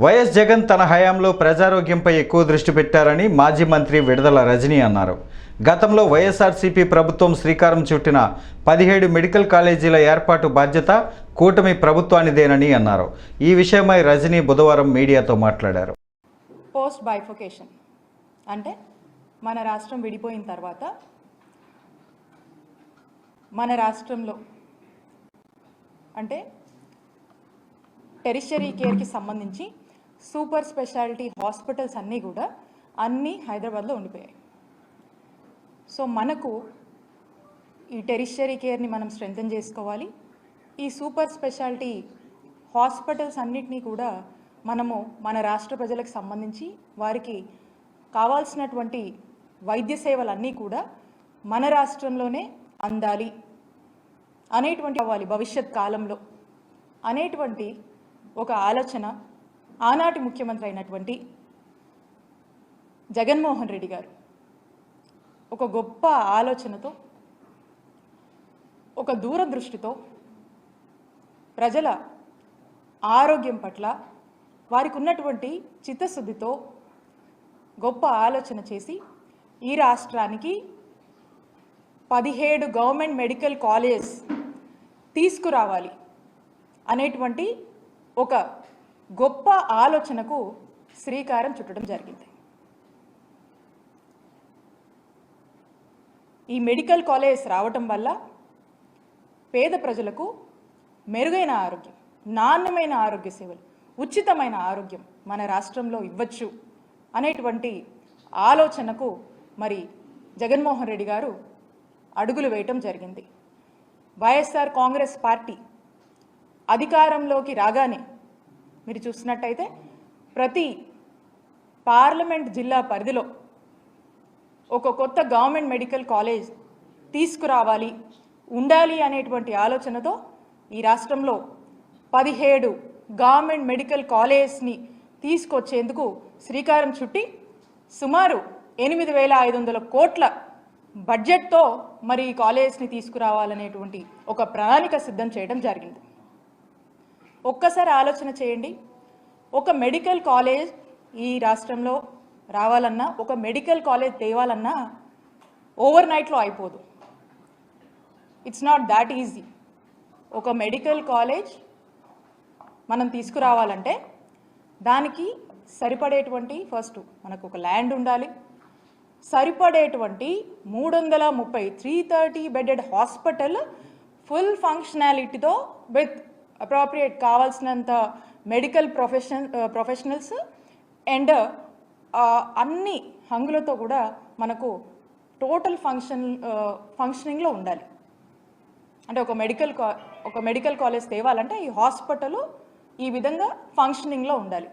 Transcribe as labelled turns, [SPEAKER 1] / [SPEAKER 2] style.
[SPEAKER 1] YS Jagan తన హయాంలో ప్రజారోగ్యంపై ఎక్కువ దృష్టి పెట్టారని మాజీ మంత్రి విడుదల రజనీ అన్నారు. గతంలో వైఎస్ఆర్సీపీ ప్రభుత్వం శ్రీకారం చుట్టిన పదిహేడు మెడికల్ కాలేజీల ఏర్పాటు బాధ్యత కూటమి ప్రభుత్వానిదేనని అన్నారు. ఈ విషయమై రజనీ బుధవారం మీడియాతో మాట్లాడారు.
[SPEAKER 2] Post bifurcation. అంటే మన రాష్ట్రం విడిపోయిన తర్వాత మన రాష్ట్రంలో అంటే టెరిషరీ కేర్కి సంబంధించి సూపర్ స్పెషాలిటీ హాస్పిటల్స్ అన్నీ కూడా అన్నీ హైదరాబాద్లో ఉండిపోయాయి. సో మనకు ఈ టెరిషరీ కేర్ని మనం స్ట్రెంగ్తన్ చేసుకోవాలి. ఈ సూపర్ స్పెషాలిటీ హాస్పిటల్స్ అన్నిటినీ కూడా మనము మన రాష్ట్ర ప్రజలకు సంబంధించి వారికి కావాల్సినటువంటి వైద్య సేవలన్నీ కూడా మన రాష్ట్రంలోనే అందాలి. అనేటువంటి అవ్వాలి భవిష్యత్ కాలంలో. అనేటువంటి ఒక ఆలోచన ఆనాటి ముఖ్యమంత్రి అయినటువంటి జగన్మోహన్ రెడ్డి గారు ఒక గొప్ప ఆలోచనతో ఒక దూరదృష్టితో ప్రజల ఆరోగ్యం పట్ల వారికి ఉన్నటువంటి చిత్తశుద్ధితో గొప్ప ఆలోచన చేసి ఈ రాష్ట్రానికి పదిహేడు గవర్నమెంట్ మెడికల్ కాలేజ్ తీసుకురావాలి అనేటువంటి ఒక గొప్ప ఆలోచనకు శ్రీకారం చుట్టడం జరిగింది. ఈ మెడికల్ కాలేజ్ రావటం వల్ల పేద ప్రజలకు మెరుగైన ఆరోగ్యం నాణ్యమైన ఆరోగ్య సేవలు ఉచితమైన ఆరోగ్యం మన రాష్ట్రంలో ఇవ్వచ్చు అనేటువంటి ఆలోచనకు మరి జగన్మోహన్ రెడ్డి గారు అడుగులు వేయటం జరిగింది. వైఎస్ఆర్ కాంగ్రెస్ పార్టీ అధికారంలోకి రాగానే మీరు చూసినట్టయితే ప్రతి పార్లమెంట్ జిల్లా పరిధిలో ఒక కొత్త గవర్నమెంట్ మెడికల్ కాలేజ్ తీసుకురావాలి ఉండాలి అనేటువంటి ఆలోచనతో ఈ రాష్ట్రంలో పదిహేడు గవర్నమెంట్ మెడికల్ కాలేజ్ని తీసుకొచ్చేందుకు శ్రీకారం చుట్టి సుమారు ఎనిమిది వేల ఐదు వందల కోట్ల బడ్జెట్తో మరి ఈ కాలేజ్ని తీసుకురావాలనేటువంటి ఒక ప్రణాళిక సిద్ధం చేయడం జరిగింది. ఒక్కసారి ఆలోచన చేయండి. ఒక మెడికల్ కాలేజ్ ఈ రాష్ట్రంలో రావాలన్నా ఒక మెడికల్ కాలేజ్ తేవాలన్నా ఓవర్ నైట్లో అయిపోదు. ఇట్స్ నాట్ దాట్ ఈజీ ఒక మెడికల్ కాలేజ్ మనం తీసుకురావాలంటే దానికి సరిపడేటువంటి ఫస్ట్ మనకు ఒక ల్యాండ్ ఉండాలి. సరిపడేటువంటి మూడు వందల ముప్పై three thirty bedded hospital full ఫంక్షనాలిటీతో with appropriate కావాల్సినంత మెడికల్ ప్రొఫెషన్ ప్రొఫెషనల్స్ అండ్ అన్ని హంగులతో కూడా మనకు టోటల్ ఫంక్షన్ ఫంక్షనింగ్లో ఉండాలి. అంటే ఒక మెడికల్ కా ఒక మెడికల్ కాలేజ్ తేవాలంటే ఈ హాస్పిటల్ ఈ విధంగా ఫంక్షనింగ్లో ఉండాలి.